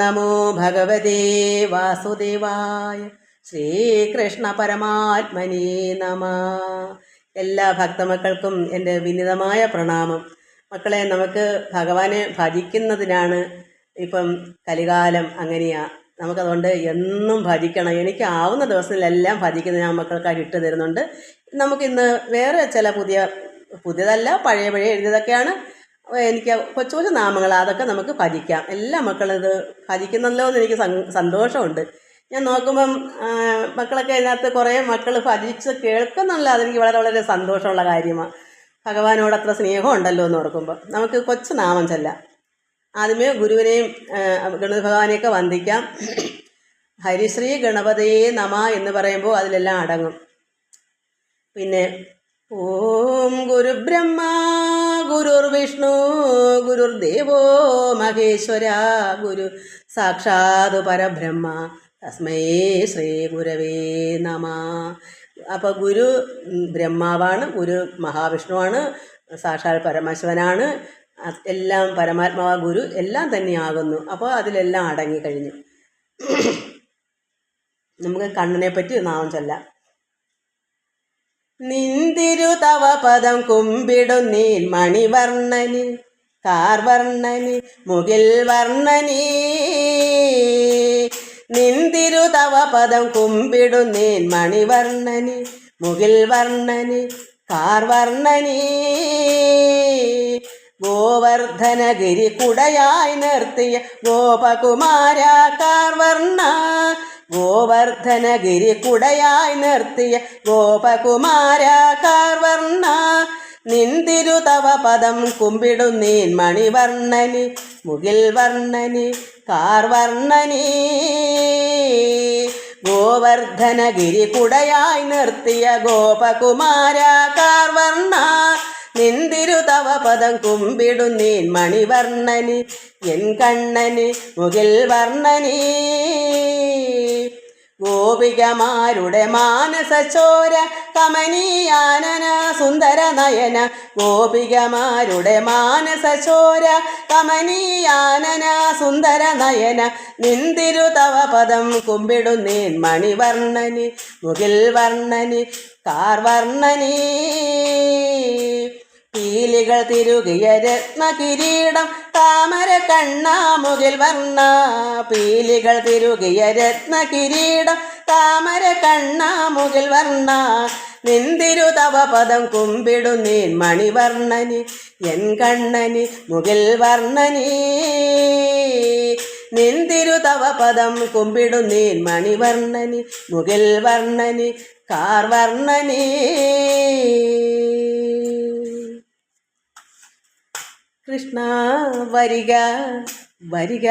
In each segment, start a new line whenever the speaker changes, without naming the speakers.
നമോ ഭഗവതേ വാസുദേവായ ശ്രീകൃഷ്ണ പരമാത്മനേ നമ. എല്ലാ ഭക്തമക്കൾക്കും എന്റെ വിനിതമായ പ്രണാമം. മക്കളെ നമുക്ക് ഭഗവാനെ ഭജിക്കുന്നതിനാണ് ഇപ്പം കലികാലം അങ്ങനെയാ. നമുക്കതുകൊണ്ട് എന്നും ഭജിക്കണം. എനിക്ക് ആവുന്ന ദിവസങ്ങളിലെല്ലാം ഭജിക്കുന്ന ഞാൻ മക്കൾക്കായിട്ട് ഇട്ട് തരുന്നുണ്ട്. നമുക്കിന്ന് വേറെ ചില പുതിയ പുതിയതല്ല പഴയ പഴയ എഴുതിയതൊക്കെയാണ് എനിക്ക് കൊച്ചു കൊച്ചു നാമങ്ങൾ അതൊക്കെ നമുക്ക് ഭജിക്കാം. എല്ലാ മക്കളും ഇത് ഭജിക്കുന്നല്ലോ എന്ന് എനിക്ക് സന്തോഷമുണ്ട്. ഞാൻ നോക്കുമ്പം മക്കളൊക്കെ അതിനകത്ത് കുറേ മക്കൾ ഭജിച്ച് കേൾക്കുന്നുള്ള അതെനിക്ക് വളരെ വളരെ സന്തോഷമുള്ള കാര്യമാണ് ഭഗവാനോട് അത്ര സ്നേഹം ഉണ്ടല്ലോ എന്ന് ഓർക്കുമ്പോൾ നമുക്ക് കൊച്ചു നാമം ചെല്ലാം. ആദ്യമേ ഗുരുവിനെയും ഗണപതി ഭഗവാനെയൊക്കെ വന്ദിക്കാം. ഹരിശ്രീ ഗണപതയെ നമ എന്ന് പറയുമ്പോൾ അതിലെല്ലാം അടങ്ങും. പിന്നെ ഓം ഗുരുബ്രഹ്മ ഗുരുർവിഷ്ണു ഗുരുർദേവോ മഹേശ്വര ഗുരു സാക്ഷാത് പരബ്രഹ്മ തസ്മേ ശ്രീ ഗുരവേ നമ. അപ്പോൾ ഗുരു ബ്രഹ്മാവാണ് ഗുരു മഹാവിഷ്ണുവാണ് സാക്ഷാൽ പരമശിവനാണ് എല്ലാം പരമാത്മാവ ഗുരു എല്ലാം തന്നെയാകുന്നു അപ്പോൾ അതിലെല്ലാം അടങ്ങിക്കഴിഞ്ഞു. നമുക്ക് കണ്ണനെ പറ്റി നാമം ചൊല്ലാം നിന്തിരു തവ പദം കുമ്പിടുന്നീൻ മണിവർണനി കാർവർണനി മുകിൽ വർണനി നിന്തിരു തവ പദം കുമ്പിടുന്നീൻ മണിവർണനി മുകിൽ വർണനി കാർവർണനി. ഗോവർദ്ധനഗിരി കുടയായി നിർത്തിയ ഗോപകുമാര കാർവർണ ഗോവർദ്ധനഗിരി കുടയായി നിർത്തിയ ഗോപകുമാര കാർവർണ. നിന്തിരു തവ പദം കുമ്പിടും നീൻ മണിവർണനി മുകിൽ വർണനി കാർവർണനി. ഗോവർദ്ധനഗിരി കുടയായി നിർത്തിയ ഗോപകുമാര കാർവർണ. നിന്തിരു തവ പദം കുമ്പിടുന്നീൻ മണിവർണന് എൻ കണ്ണന് മുകിൽ വർണനി. ഗോപികമാരുടെ മാനസചോര കമനീയാനന സുന്ദര നയന. ഗോപികമാരുടെ മാനസചോര കമനീയാനന സുന്ദര നയന. നിന്തിരു തവ പദം കുമ്പിടുന്നീൻ മണിവർണനി മുകിൽ വർണന് കാർവർണനി. പീലികൾ തിരുകിയ രത്ന കിരീടം താമര കണ്ണാമുകിൽ വർണ. പീലികൾ തിരുകിയ രത്ന കിരീടം താമര കണ്ണാമുകിൽ വർണ. നിന്തിരു തവ പദം കുമ്പിടു നീൻ മണിവർണനി എൻ കണ്ണനി മുകിൽ വർണനി. നിന്തിരു തവ പദം കുമ്പിടു നീൻ മണിവർണനി മുകിൽ വർണനി കാർവർണനി കൃഷ്ണ വരിക വരിക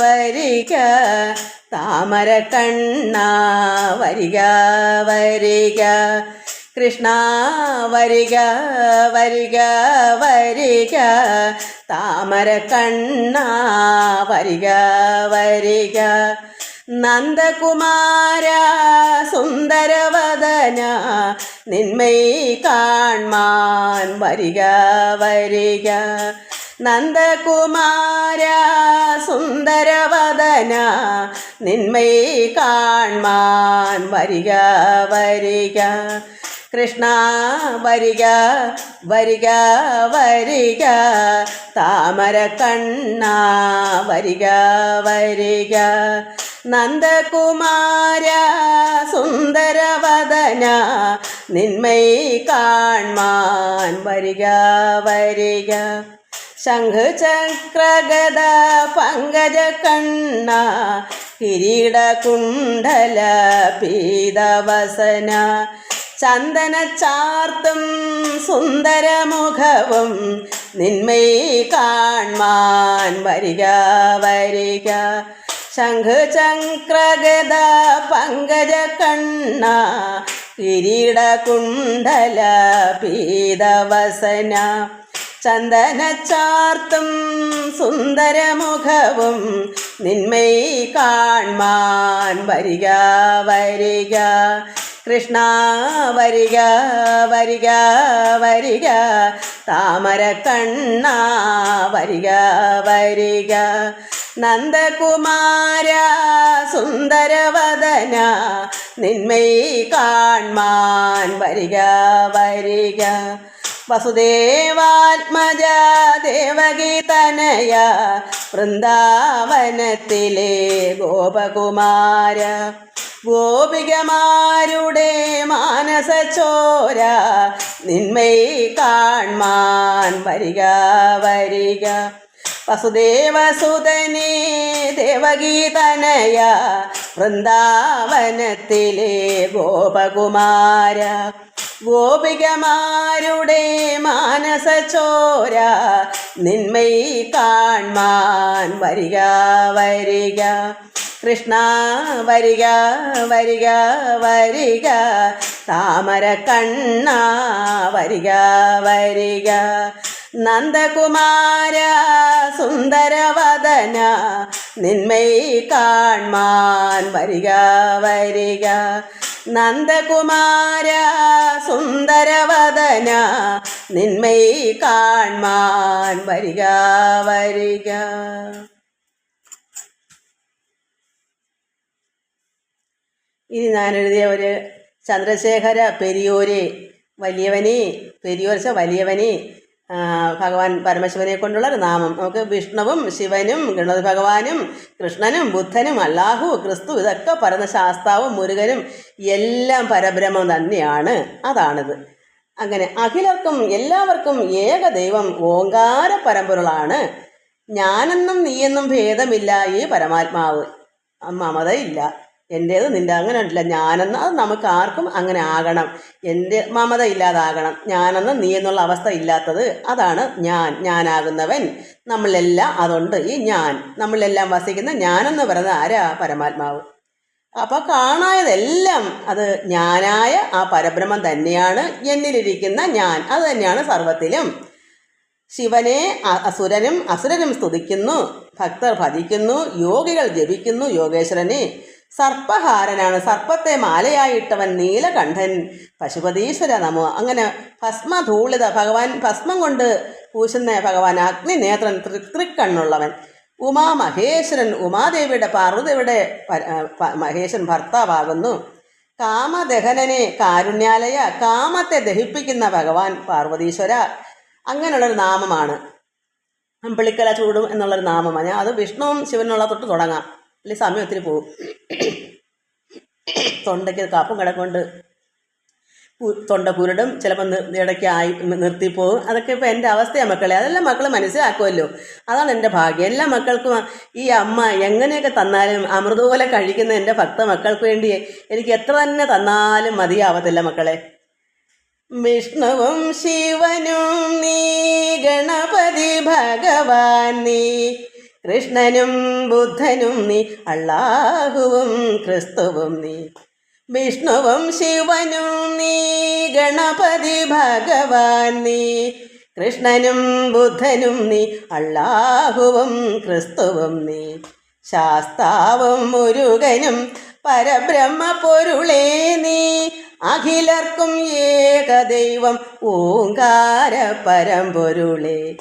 വരിക. താമര കണ്ണ വരിക വരിക. കൃഷ്ണ വരിക വരിക വരിക. താമര കണ്ണ വരിക വരിക. നന്ദകുമാര സുന്ദരവദന നിന്മൈ കാൺമാൻ വരിക വരിക. നന്ദകുമാര സുന്ദരവദന നിന്മൈ കാൺമാൻ വരിക വരിക. കൃഷ്ണ വരിക വരിക വരിക. താമര കണ്ണ വരിക വരിക. നന്ദകുമാര സുന്ദരവദന നിന്മൈ കാൺമാൻ വരിക വരിക. ശംഖുചക്രഗത പങ്കജ കണ്ണ കിരീട കുണ്ടല പീതവസന. ചന്ദന ചാർത്തും സുന്ദരമുഖവും നിന്മൈ കാൺമാൻ വരിക വരിക. ശംഖ് ചക്രഗദ പങ്കജ കണ്ണ കിരീട കുണ്ടല പീതവസന. ചന്ദനച്ചാർത്തും സുന്ദരമുഖവും നിന്മൈ കാൺമാൻ വരിക വരിക. കൃഷ്ണ വരിക വരിക വരിക. താമര കണ്ണ വരിക വരിക. നന്ദകുമാര സുന്ദരവദന. നിന്മൈ കാൺമാൻ വരിക വരിക. വസുദേവാത്മജ ദേവകി തനയ വൃന്ദാവനത്തിലെ ഗോപകുമാര. ഗോപികമാരുടെ മാനസച്ചോര നിന്മൈ കാൺമാൻ വരിക വരിക. വസുദേവസുതനേ ദേവഗീതനയ വൃന്ദാവനത്തിലെ ഗോപകുമാര. ഗോപികമാരുടെ മാനസചോര നിന്മൈ കാൺമാൻ വരിക വരിക. കൃഷ്ണ വരിക വരിക വരിക. താമര കണ്ണ വരിക വരിക. നന്ദകുമാര സുന്ദരവദന നിന്മൈ കാൺമാൻ വരിക വരിക. നന്ദകുമാര സുന്ദരവദന നിന്മൈ കാൺമാൻ വരിക വരിക. ഇനി ഞാൻ എഴുതിയ ഒരു ചന്ദ്രശേഖര പെരിയോരെ വലിയവനെ പെരിയോർച്ച വലിയവനെ ഭഗവാൻ പരമശിവനെ കൊണ്ടുള്ള ഒരു നാമം. നമുക്ക് വിഷ്ണുവും ശിവനും ഗണപതി ഭഗവാനും കൃഷ്ണനും ബുദ്ധനും അല്ലാഹു ക്രിസ്തു ഇതൊക്കെ പരന്ന ശാസ്താവും മുരുകനും എല്ലാം പരബ്രഹ്മം തന്നെയാണ്. അതാണിത്. അങ്ങനെ അഖിലർക്കും എല്ലാവർക്കും ഏക ദൈവം ഓങ്കാര പരമ്പൊരുളാണ്. ഞാനെന്നും നീയെന്നും ഭേദമില്ല ഈ പരമാത്മാവ്. മമതയില്ല എന്റേത് നിന്റെ അങ്ങനെ ഉണ്ടല്ല ഞാനെന്ന് അത് നമുക്ക് ആർക്കും അങ്ങനെ ആകണം. എന്റെ മമത ഇല്ലാതാകണം. ഞാനെന്ന് നീ എന്നുള്ള അവസ്ഥ ഇല്ലാത്തത് അതാണ് ഞാൻ. ഞാനാകുന്നവൻ. നമ്മളെല്ലാം അതുണ്ട്. ഈ ഞാൻ. നമ്മളെല്ലാം വസിക്കുന്ന ഞാനെന്ന് പറയുന്നത് ആരാ? പരമാത്മാവ്. അപ്പോൾ കാണായതെല്ലാം അത് ഞാനായ ആ പരബ്രഹ്മം തന്നെയാണ്. എന്നിലിരിക്കുന്ന ഞാൻ. അത് തന്നെയാണ് സർവത്തിലും. ശിവനെ അസുരനും അസുരനും സ്തുതിക്കുന്നു. ഭക്തർ ഭജിക്കുന്നു. യോഗികൾ ജപിക്കുന്നു. യോഗേശ്വരനെ സർപ്പഹാരനാണ്. സർപ്പത്തെ മാലയായിട്ടവൻ നീലകണ്ഠൻ. പശുപതീശ്വര നമോ. അങ്ങനെ ഭസ്മധൂളിത ഭഗവാൻ ഭസ്മം കൊണ്ട് പൂശുന്ന ഭഗവാൻ അഗ്നി നേത്രൻ ത്രി- തൃക്കണ്ണുള്ളവൻ ഉമാ മഹേശ്വരൻ ഉമാദേവിയുടെ പാർവതിയുടെ മഹേശ്വരൻ ഭർത്താവാകുന്നു. കാമദഹനനെ കാരുണ്യാലയ കാമത്തെ ദഹിപ്പിക്കുന്ന ഭഗവാൻ പാർവതീശ്വര. അങ്ങനെയുള്ളൊരു നാമമാണ്. അമ്പിളിക്കല ചൂടും എന്നുള്ളൊരു നാമമാണ്. അത് വിഷ്ണുവും ശിവനുള്ള തൊട്ട് തുടങ്ങാം. അല്ലെങ്കിൽ സമയം ഒത്തിരി പോകും. തൊണ്ടയ്ക്ക് കാപ്പും കിടക്കൊണ്ട് തൊണ്ട പുരടും ചിലപ്പോൾ ഇടയ്ക്ക് ആയി നിർത്തിപ്പോവും അതൊക്കെ ഇപ്പോൾ എന്റെ അവസ്ഥയാണ് മക്കളെ. അതെല്ലാം മക്കൾ മനസ്സിലാക്കുമല്ലോ അതാണ് എന്റെ ഭാഗ്യം. എല്ലാ മക്കൾക്കും ഈ അമ്മ എങ്ങനെയൊക്കെ തന്നാലും അമൃത പോലെ കഴിക്കുന്ന എന്റെ ഭക്ത മക്കൾക്ക് വേണ്ടി എനിക്ക് എത്ര തന്നെ തന്നാലും മതിയാവത്തില്ല മക്കളെ. വിഷ്ണുവും ശിവനും നീ ഗണപതി ഭഗവാൻ നീ കൃഷ്ണനും ബുദ്ധനും നീ അള്ളാഹുവും ക്രിസ്തുവും നീ. വിഷ്ണുവും ശിവനും നീ ഗണപതി ഭഗവാൻ നീ. കൃഷ്ണനും ബുദ്ധനും നീ അള്ളാഹുവും ക്രിസ്തുവും നീ. ശാസ്താവും മുരുകനും പരബ്രഹ്മ പൊരുളേ നീ. അഖിലർക്കും ഏകദൈവം ഓങ്കാര പരമ്പൊരുളേ.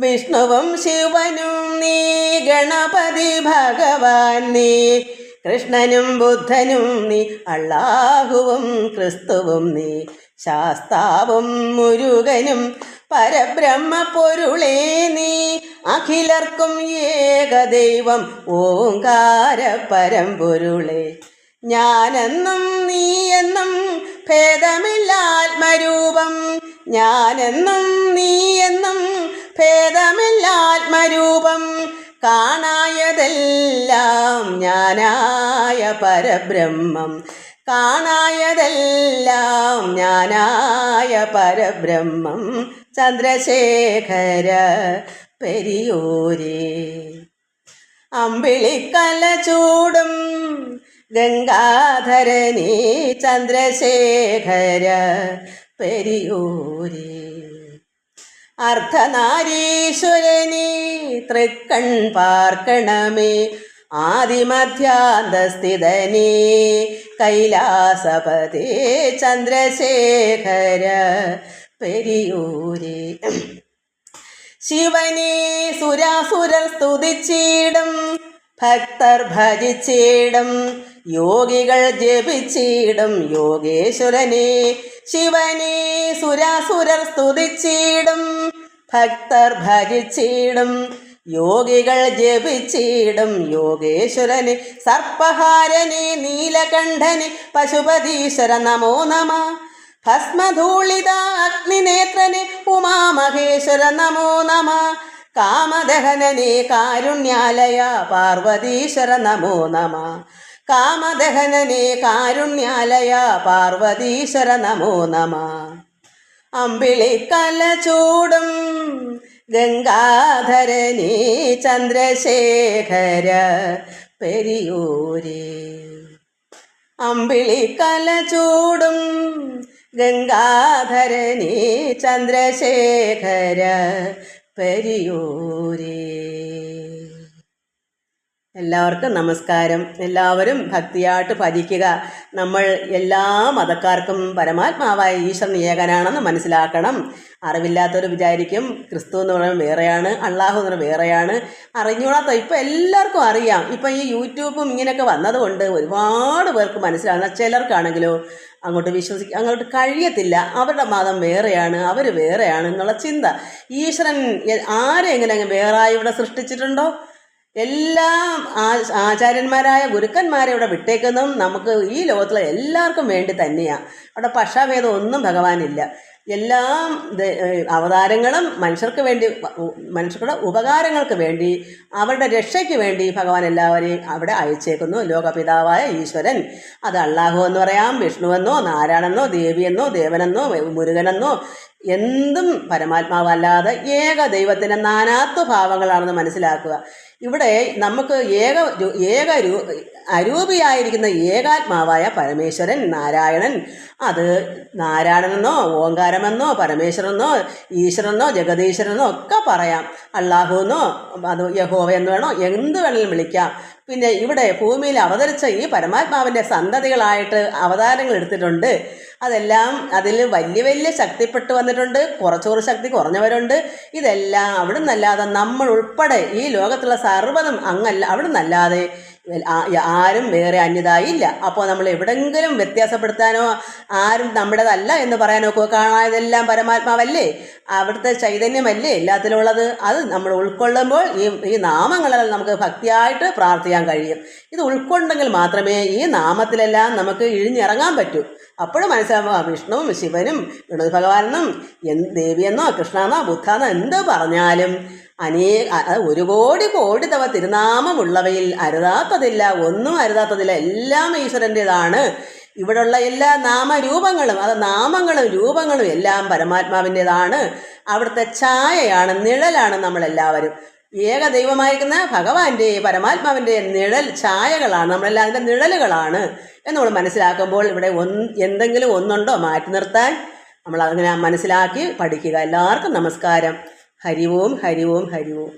വിഷ്ണുവും ശിവനും നീ ഗണപതി ഭഗവാൻ നീ. കൃഷ്ണനും ബുദ്ധനും നീ അള്ളാഹുവും ക്രിസ്തുവും നീ. ശാസ്താവും മുരുകനും പരബ്രഹ്മ പൊരുളേ നീ. അഖിലർക്കും ഏകദൈവം ഓങ്കാര പരമ്പൊരുളേ ഞാനെന്നും നീയെന്നും ഭേദമില്ലാത്മരൂപം. ഞാനെന്നും നീയെന്നും ഭേദമില്ലാത്മരൂപം. കാണായതെല്ലാം ഞാനായ പരബ്രഹ്മം. കാണായതെല്ലാം ഞാനായ പരബ്രഹ്മം. ചന്ദ്രശേഖര പെരിയോരേ. അമ്പിളിക്കല ചൂടും ഗംഗാധരനീ ചന്ദ്രശേഖര പെരിയൂരി അർദ്ധനാരീശ്വരനീ തൃക്കൺ പാർക്കണമേ. ആദിമധ്യാന്തസ്ഥിതനി കൈലാസപതി ചന്ദ്രശേഖര പെരിയൂരി ശിവനെ സുരാസുരർ സ്തുതിച്ചിടും ഭക്തർ ഭജിച്ചിടും യോഗികൾ ജപിച്ചിടും യോഗേശ്വരനെ. ശിവനെ സുരാസുരർ സ്തുതിച്ചിടും ഭക്തർ ഭജിച്ചിടും യോഗികൾ ജപിച്ചിടും യോഗേശ്വരനെ. സർപ്പഹാരനെ നീലകണ്ഠനെ പശുപതീശ്വര നമോ നമ. ഭസ്മധൂളിത അഗ്നിനേത്രനെ ഉമാമഹേശ്വര നമോ നമ. കാമദഹനനെ കാരുണ്യാലയ പാർവതീശ്വര നമോ നമ. കാമദഹനനെ കാരുണ്യാലയ പാർവതീശ്വര നമോ നമ. അമ്പിളിക്കല ചൂടും ഗംഗാധരനേ ചന്ദ്രശേഖര പെരിയൂരേ. അമ്പിളിക്കല ചൂടും ഗംഗാധരനേ ചന്ദ്രശേഖര പെരിയൂരേ. എല്ലാവർക്കും നമസ്കാരം. എല്ലാവരും ഭക്തിയായിട്ട് ഭജിക്കുക. നമ്മൾ എല്ലാ മതക്കാർക്കും പരമാത്മാവായ ഈശ്വരൻ ഏകനാണെന്ന് മനസ്സിലാക്കണം. അറിവില്ലാത്തവർ വിചാരിക്കും ക്രിസ്തു എന്ന് പറയുന്നത് വേറെയാണ് അള്ളാഹു എന്ന് പറയുന്നത് വേറെയാണ്. അറിഞ്ഞൂടാത്ത ഇപ്പം എല്ലാവർക്കും അറിയാം. ഇപ്പം ഈ യൂട്യൂബും ഇങ്ങനെയൊക്കെ വന്നതുകൊണ്ട് ഒരുപാട് പേർക്ക് മനസ്സിലാകുന്ന ചിലർക്കാണെങ്കിലോ അങ്ങോട്ട് വിശ്വസിക്കുക അങ്ങോട്ട് കഴിയത്തില്ല. അവരുടെ മതം വേറെയാണ് അവർ വേറെയാണ് എന്നുള്ള ചിന്ത. ഈശ്വരൻ ആരെങ്ങനെ വേറെ ഇവിടെ സൃഷ്ടിച്ചിട്ടുണ്ടോ? എല്ലാം ആചാര്യന്മാരായ ഗുരുക്കന്മാരെ ഇവിടെ വിട്ടേക്കുന്നതും നമുക്ക് ഈ ലോകത്തിലെ എല്ലാവർക്കും വേണ്ടി തന്നെയാണ് അവിടെ പക്ഷാഭേദം ഒന്നും ഭഗവാനില്ല. എല്ലാ അവതാരങ്ങളും മനുഷ്യർക്ക് വേണ്ടി മനുഷ്യരുടെ ഉപകാരങ്ങൾക്ക് വേണ്ടി അവരുടെ രക്ഷയ്ക്ക് വേണ്ടി ഭഗവാൻ എല്ലാവരെയും അവിടെ അയച്ചേക്കുന്നു. ലോകപിതാവായ ഈശ്വരൻ. അത് അള്ളാഹു എന്ന് പറയാം വിഷ്ണുവെന്നോ നാരായണെന്നോ ദേവിയെന്നോ ദേവനെന്നോ മുരുകനെന്നോ എന്തും പരമാത്മാവല്ലാതെ ഏക ദൈവത്തിന്റെ നാനാത്വ ഭാവങ്ങളാണെന്ന് മനസ്സിലാക്കുക. ഇവിടെ നമുക്ക് ഏക ഏക രൂ അരൂപിയായിരിക്കുന്ന ഏകാത്മാവായ പരമേശ്വരൻ നാരായണൻ. അത് നാരായണനെന്നോ ഓങ്കാരമെന്നോ പരമേശ്വരനെന്നോ ഈശ്വരനെന്നോ ജഗദീശ്വരനെന്നോ ഒക്കെ പറയാം. അള്ളാഹുവെന്നോ അത് യഹോവ എന്ന് വേണോ എന്ത് വേണമെങ്കിലും വിളിക്കാം. പിന്നെ ഇവിടെ ഭൂമിയിൽ അവതരിച്ച ഈ പരമാത്മാവിന്റെ സന്തതികളായിട്ട് അവതാരങ്ങൾ എടുത്തിട്ടുണ്ട്. അതെല്ലാം അതിൽ വലിയ വലിയ ശക്തിപ്പെട്ട് വന്നിട്ടുണ്ട്. കുറച്ചുകൂടി ശക്തി കുറഞ്ഞവരുണ്ട്. ഇതെല്ലാം അവിടെ നിന്നല്ലാതെ നമ്മൾ ഉൾപ്പെടെ ഈ ലോകത്തുള്ള സർവതും അങ്ങല്ല അവിടെ നിന്നല്ലാതെ ആ- ആരും വേറെ അന്യതായില്ല അപ്പോൾ നമ്മൾ എവിടെങ്കിലും വ്യത്യാസപ്പെടുത്താനോ ആരും നമ്മുടേതല്ല എന്ന് പറയാനോ ഒക്കെ കാണാതെല്ലാം പരമാത്മാവല്ലേ? അവിടുത്തെ ചൈതന്യമല്ലേ എല്ലാത്തിലുള്ളത്? അത് നമ്മൾ ഉൾക്കൊള്ളുമ്പോൾ ഈ ഈ നാമങ്ങളെല്ലാം നമുക്ക് ഭക്തിയായിട്ട് പ്രാർത്ഥിക്കാൻ കഴിയും. ഇത് ഉൾക്കൊണ്ടെങ്കിൽ മാത്രമേ ഈ നാമത്തിലെല്ലാം നമുക്ക് ഇഴിഞ്ഞിറങ്ങാൻ പറ്റൂ. അപ്പോഴും മനസ്സിലാവുക വിഷ്ണുവും ശിവനും ഗണപതി ഭഗവാനെന്നും എന്ത് ദേവിയെന്നോ ബുദ്ധ എന്നോ എന്ത് പറഞ്ഞാലും അനേ അ- അത് ഒരു കോടി കോടി തവ തിരുനാമമുള്ളവയിൽ അരുതാത്തതില്ല ഒന്നും അരുതാത്തതില്ല. എല്ലാം ഈശ്വരന്റെതാണ് ഇവിടെയുള്ള എല്ലാ നാമരൂപങ്ങളും അത് നാമങ്ങളും രൂപങ്ങളും എല്ലാം പരമാത്മാവിന്റെതാണ് അവിടുത്തെ ഛായയാണ് നിഴലാണ് നമ്മളെല്ലാവരും. ഏക ദൈവമായിരിക്കുന്ന ഭഗവാന്റെ പരമാത്മാവിന്റെ നിഴൽ ഛായകളാണ് നമ്മളെല്ലാം അതിന്റെ നിഴലുകളാണ് എന്ന് നമ്മൾ മനസ്സിലാക്കുമ്പോൾ ഇവിടെ ഒന്ന് എന്തെങ്കിലും ഒന്നുണ്ടോ മാറ്റി നിർത്താൻ? നമ്മൾ അങ്ങനെ മനസ്സിലാക്കി പഠിക്കുക. എല്ലാവർക്കും നമസ്കാരം. ഹരി ഓം ഹരി ഓം ഹരി ഓം